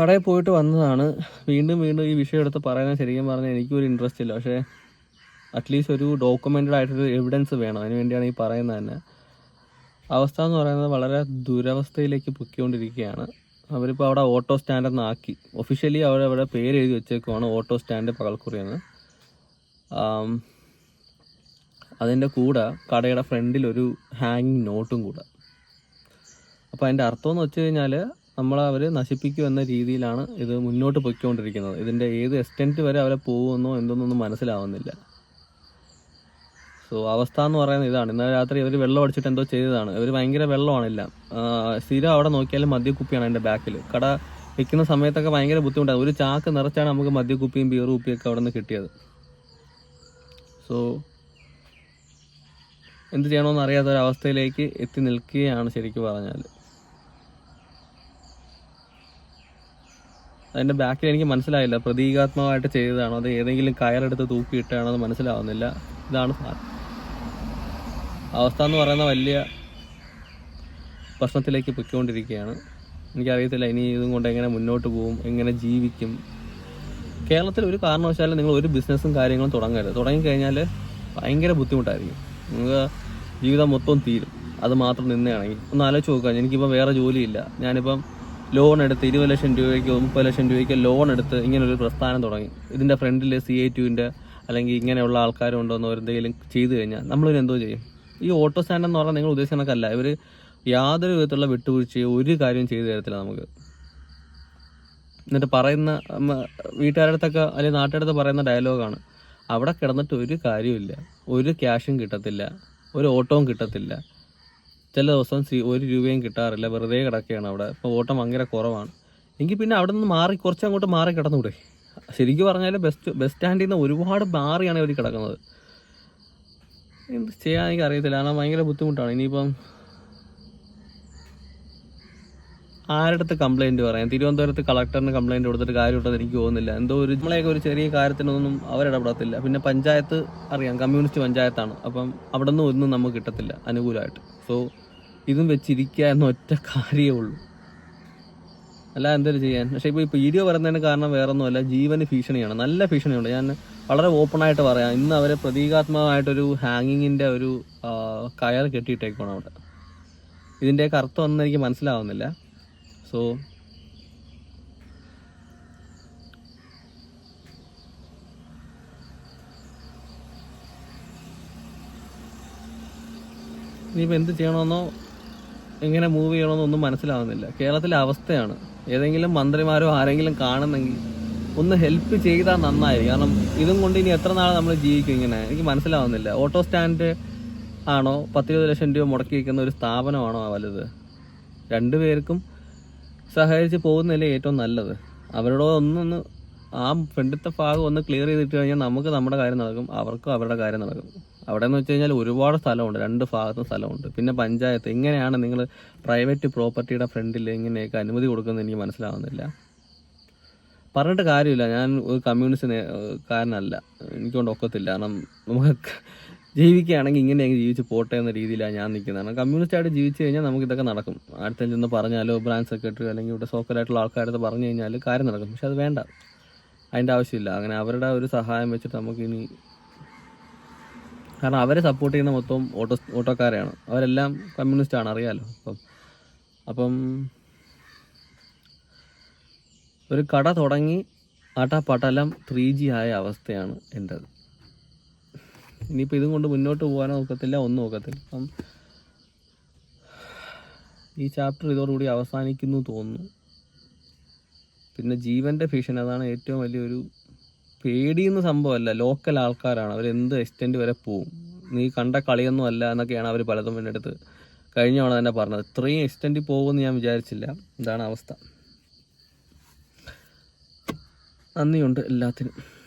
കടയിൽ പോയിട്ട് വന്നതാണ്. വീണ്ടും വീണ്ടും ഈ വിഷയം എടുത്ത് പറയാൻ ശരിക്കും പറഞ്ഞാൽ എനിക്കൊരു ഇൻട്രസ്റ്റ് ഇല്ല. പക്ഷേ അറ്റ്ലീസ്റ്റ് ഒരു ഡോക്യുമെന്റഡ് ആയിട്ടൊരു എവിഡൻസ് വേണം. അതിന് വേണ്ടിയാണ് ഈ പറയുന്നത് തന്നെ. അവസ്ഥ എന്ന് പറയുന്നത് വളരെ ദുരവസ്ഥയിലേക്ക് പൊക്കിക്കൊണ്ടിരിക്കുകയാണ് അവരിപ്പോൾ അവിടെ ഓട്ടോ സ്റ്റാൻഡെന്ന് ആക്കി ഒഫീഷ്യലി അവർ അവിടെ പേര് എഴുതി വെച്ചേക്കുവാണ് ഓട്ടോ സ്റ്റാൻഡ് പകൽക്കുറിയെന്ന്. എന്ന് അതിന്റെ കൂടെ കടയുടെ ഫ്രണ്ടിൽ ഒരു ഹാങ്ങിങ് നോട്ടും കൂടെ. അപ്പോൾ അതിന്റെ അർത്ഥം എന്ന് വെച്ച് കഴിഞ്ഞാൽ നമ്മളെ അവരെ നശിപ്പിക്കും എന്ന രീതിയിലാണ് ഇത് മുന്നോട്ട് പൊയ്ക്കൊണ്ടിരിക്കുന്നത്. ഇതിന്റെ ഏത് എക്സ്റ്റെന്റ് വരെ അവരെ പോകുമെന്നോ എന്തെന്നൊന്നും മനസ്സിലാവുന്നില്ല. സോ അവസ്ഥ എന്ന് പറയുന്നത് ഇതാണ്. ഇന്നലെ രാത്രി ഇവർ വെള്ളം അടിച്ചിട്ട് എന്തോ ചെയ്തതാണ്. ഇവർ ഭയങ്കര വെള്ളമാണില്ല. സ്ഥിരം അവിടെ നോക്കിയാലും മദ്യക്കുപ്പിയാണ് അതിന്റെ ബാക്കിൽ കട വെക്കുന്ന സമയത്തൊക്കെ ഭയങ്കര ബുദ്ധിമുട്ടാണ്. ഒരു ചാക്ക് നിറച്ചാണ് നമുക്ക് മദ്യക്കുപ്പിയും ബിയർ കുപ്പിയൊക്കെ അവിടെ നിന്ന് കിട്ടിയത്. സോ എന്ത് ചെയ്യണമെന്ന് അറിയാത്ത അവസ്ഥയിലേക്ക് എത്തി നിൽക്കുകയാണ് ശരിക്കും പറഞ്ഞാൽ അതിന്റെ ബാക്കിൽ എനിക്ക് മനസ്സിലായില്ല. പ്രതീകാത്മകമായിട്ട് ചെയ്തതാണോ? അത് ഏതെങ്കിലും കയറെടുത്ത് തൂക്കിയിട്ടാണോ അത് മനസ്സിലാവുന്നില്ല. ഇതാണ് അവസ്ഥ എന്ന് പറയുന്ന വലിയ പ്രശ്നത്തിലേക്ക് പൊയ്ക്കൊണ്ടിരിക്കുകയാണ്. എനിക്കറിയത്തില്ല ഇനി ഇതും കൊണ്ട് എങ്ങനെ മുന്നോട്ട് പോകും എങ്ങനെ ജീവിക്കും. കേരളത്തിൽ ഒരു കാരണവശാലും നിങ്ങൾ ഒരു ബിസിനസ്സും കാര്യങ്ങളും തുടങ്ങരുത്. തുടങ്ങിക്കഴിഞ്ഞാൽ ഭയങ്കര ബുദ്ധിമുട്ടായിരിക്കും. നിങ്ങൾക്ക് ജീവിതം മൊത്തം തീരും. അത് മാത്രം നിന്നെയാണെങ്കിൽ ഒന്ന് ആലോചിച്ച് നോക്കുക എനിക്കിപ്പോൾ വേറെ ജോലിയില്ല. ഞാനിപ്പം ലോൺ എടുത്ത് ഇരുപത് ലക്ഷം രൂപയ്ക്ക് മുപ്പത് ലക്ഷം രൂപയ്ക്ക് ലോൺ എടുത്ത് ഇങ്ങനെ ഒരു പ്രസ്ഥാനം തുടങ്ങി. ഇതിന്റെ ഫ്രണ്ടിൽ സി ഐ ടുവിന്റെ അല്ലെങ്കിൽ ഇങ്ങനെയുള്ള ആൾക്കാരുണ്ടോ എന്നോ എന്തെങ്കിലും ചെയ്തു കഴിഞ്ഞാൽ നമ്മളിത് എന്തോ ചെയ്യും. ഈ ഓട്ടോ സ്റ്റാൻഡ് എന്ന് പറഞ്ഞാൽ നിങ്ങൾ ഉദ്ദേശിക്കുന്ന കണക്കല്ല. ഇവർ യാതൊരു വിധത്തിലുള്ള വിട്ടുവീഴ്ചയോ ഒരു കാര്യം ചെയ്തു തരത്തില്ല നമുക്ക്. എന്നിട്ട് പറയുന്ന വീട്ടുകാരുടെ അടുത്തൊക്കെ അല്ലെങ്കിൽ നാട്ടുകാരുടെ പറയുന്ന ഡയലോഗാണ് അവിടെ കിടന്നിട്ട് ഒരു കാര്യമില്ല ഒരു ക്യാഷും കിട്ടത്തില്ല. ഒരു ഓട്ടവും കിട്ടത്തില്ല. ചില ദിവസം ഒരു രൂപയും കിട്ടാറില്ല. വെറുതെ കിടക്കുകയാണ് അവിടെ. ഇപ്പോൾ ഓട്ടം ഭയങ്കര കുറവാണ്. എനിക്ക് പിന്നെ അവിടെ നിന്ന് മാറി കുറച്ച് അങ്ങോട്ട് മാറി കിടന്നുകൂടെ? ശരിക്കും പറഞ്ഞാൽ ബസ് ബസ് സ്റ്റാൻഡിൽ നിന്ന് ഒരുപാട് മാറിയാണ് ഇവർ കിടക്കുന്നത്. എന്ത് ചെയ്യാൻ എനിക്ക് അറിയത്തില്ല കാരണം ഭയങ്കര ബുദ്ധിമുട്ടാണ്. ഇനിയിപ്പം ആരുടെ അടുത്ത് കംപ്ലൈന്റ് പറയാം? തിരുവനന്തപുരത്ത് കളക്ടറിന് കംപ്ലൈന്റ് കൊടുത്തിട്ട് കാര്യമുണ്ടെന്ന് എനിക്ക് തോന്നുന്നില്ല. എന്തോ ഒരു നമ്മളെയൊക്കെ ഒരു ചെറിയ കാര്യത്തിനൊന്നും അവരിടപെടത്തില്ല പിന്നെ പഞ്ചായത്ത് അറിയാം. കമ്മ്യൂണിസ്റ്റ് പഞ്ചായത്താണ്. അപ്പം അവിടെ നിന്ന് ഒന്നും നമുക്ക് കിട്ടത്തില്ല അനുകൂലമായിട്ട്. സോ ഇതും വെച്ചിരിക്കുക എന്ന ഒറ്റ കാര്യമേ ഉള്ളൂ. അല്ല എന്തൊരു ചെയ്യാൻ. പക്ഷേ ഇപ്പോൾ ഇപ്പോൾ വീഡിയോ പറയുന്നതിന് കാരണം വേറെ ഒന്നുമല്ല ജീവന് ഭീഷണിയാണ്. നല്ല ഭീഷണിയുണ്ട്. ഞാൻ വളരെ ഓപ്പണായിട്ട് പറയാം. ഇന്ന് അവരെ പ്രതീകാത്മകമായിട്ടൊരു ഹാങ്ങിങ്ങിന്റെ ഒരു കയർ കെട്ടിയിട്ടേക്കാണ് അവിടെ. ഇതിന്റെയൊക്കെ അർത്ഥം ഒന്നും എനിക്ക് മനസ്സിലാവുന്നില്ല. സോ ഇനിയിപ്പോൾ എന്ത് ചെയ്യണമെന്നോ എങ്ങനെ മൂവ് ചെയ്യണമെന്നൊന്നും മനസ്സിലാവുന്നില്ല. കേരളത്തിലെ അവസ്ഥയാണ്. ഏതെങ്കിലും മന്ത്രിമാരോ ആരെങ്കിലും കാണുന്നെങ്കിൽ ഒന്ന് ഹെൽപ്പ് ചെയ്താൽ നന്നായി കാരണം ഇതും കൊണ്ട് ഇനി എത്ര നാൾ നമ്മൾ ജീവിക്കും ഇങ്ങനെ? എനിക്ക് മനസ്സിലാവുന്നില്ല. ഓട്ടോ സ്റ്റാൻഡ് ആണോ? പത്തിരുപത് ലക്ഷം രൂപ മുടക്കി വയ്ക്കുന്ന ഒരു സ്ഥാപനമാണോ വലുത്? രണ്ടുപേർക്കും സഹകരിച്ച് പോകുന്നതല്ലേ ഏറ്റവും നല്ലത്. അവരോട് ഒന്നൊന്ന് ആ ഫ്രണ്ടിത്തെ ഭാഗം ഒന്ന് ക്ലിയർ ചെയ്തിട്ട് കഴിഞ്ഞാൽ നമുക്ക് നമ്മുടെ കാര്യം നടക്കും. അവർക്കും അവരുടെ കാര്യം നടക്കും. അവിടെ എന്ന് വെച്ച് കഴിഞ്ഞാൽ ഒരുപാട് സ്ഥലമുണ്ട്. രണ്ട് ഭാഗത്തും സ്ഥലമുണ്ട്. പിന്നെ പഞ്ചായത്ത്. എങ്ങനെയാണ് നിങ്ങൾ പ്രൈവറ്റ് പ്രോപ്പർട്ടിയുടെ ഫ്രണ്ടിൽ ഇങ്ങനെയൊക്കെ അനുമതി കൊടുക്കുന്നത് എനിക്ക് മനസ്സിലാവുന്നില്ല. പറഞ്ഞിട്ട് കാര്യമില്ല. ഞാൻ ഒരു കമ്മ്യൂണിസ്റ്റ് കാരനല്ല. എനിക്കൊണ്ട് ഒക്കത്തില്ല. കാരണം നമുക്ക് ജീവിക്കുകയാണെങ്കിൽ ഇങ്ങനെ ജീവിച്ച് പോട്ടെ എന്ന രീതിയിലാണ് ഞാൻ നിൽക്കുന്നത്. കാരണം കമ്മ്യൂണിസ്റ്റ് ആയിട്ട് ജീവിച്ചു കഴിഞ്ഞാൽ നമുക്ക് ഇതൊക്കെ നടക്കും. അടുത്ത ചെന്ന് പറഞ്ഞാലോ ബ്രാഞ്ച് സെക്രട്ടറി അല്ലെങ്കിൽ ഇവിടെ സോക്കലായിട്ടുള്ള ആൾക്കാരത് പറഞ്ഞു കഴിഞ്ഞാൽ കാര്യം നടക്കും. പക്ഷെ അത് വേണ്ട. അതിന്റെ ആവശ്യമില്ല. അങ്ങനെ അവരുടെ ഒരു സഹായം വെച്ചിട്ട് നമുക്ക് ഇനി കാരണം അവരെ സപ്പോർട്ട് ചെയ്യുന്ന മൊത്തം ഓട്ടോ ഓട്ടോക്കാരെയാണ് അവരെല്ലാം കമ്മ്യൂണിസ്റ്റ് ആണ് അറിയാലോ? അപ്പം അപ്പം ഒരു കട തുടങ്ങി ആട്ടാപ്പട്ടലം ത്രീ ജി ആയ അവസ്ഥയാണ് എന്റെത് ഇനിയിപ്പോൾ ഇതും കൊണ്ട് മുന്നോട്ട് പോകാനോ നോക്കത്തില്ല ഒന്നും നോക്കത്തില്ല. അപ്പം ഈ ചാപ്റ്റർ ഇതോടുകൂടി അവസാനിക്കുന്നു തോന്നുന്നു. പിന്നെ ജീവന്റെ ഭീഷണി അതാണ് ഏറ്റവും വലിയൊരു പേടിയെന്ന സംഭവമല്ല. ലോക്കൽ ആൾക്കാരാണ്. അവർ എന്ത് എക്സ്റ്റെൻഡ് വരെ പോവും. നീ കണ്ട കളിയൊന്നും അല്ല എന്നൊക്കെയാണ് അവർ പലതും എന്റെ അടുത്ത് കഴിഞ്ഞ തവണ തന്നെ പറഞ്ഞത്. ഇത്രയും എക്സ്റ്റെൻഡ് പോകുമെന്ന് ഞാൻ വിചാരിച്ചില്ല. ഇതാണ് അവസ്ഥ. നന്ദിയുണ്ട് എല്ലാത്തിനും.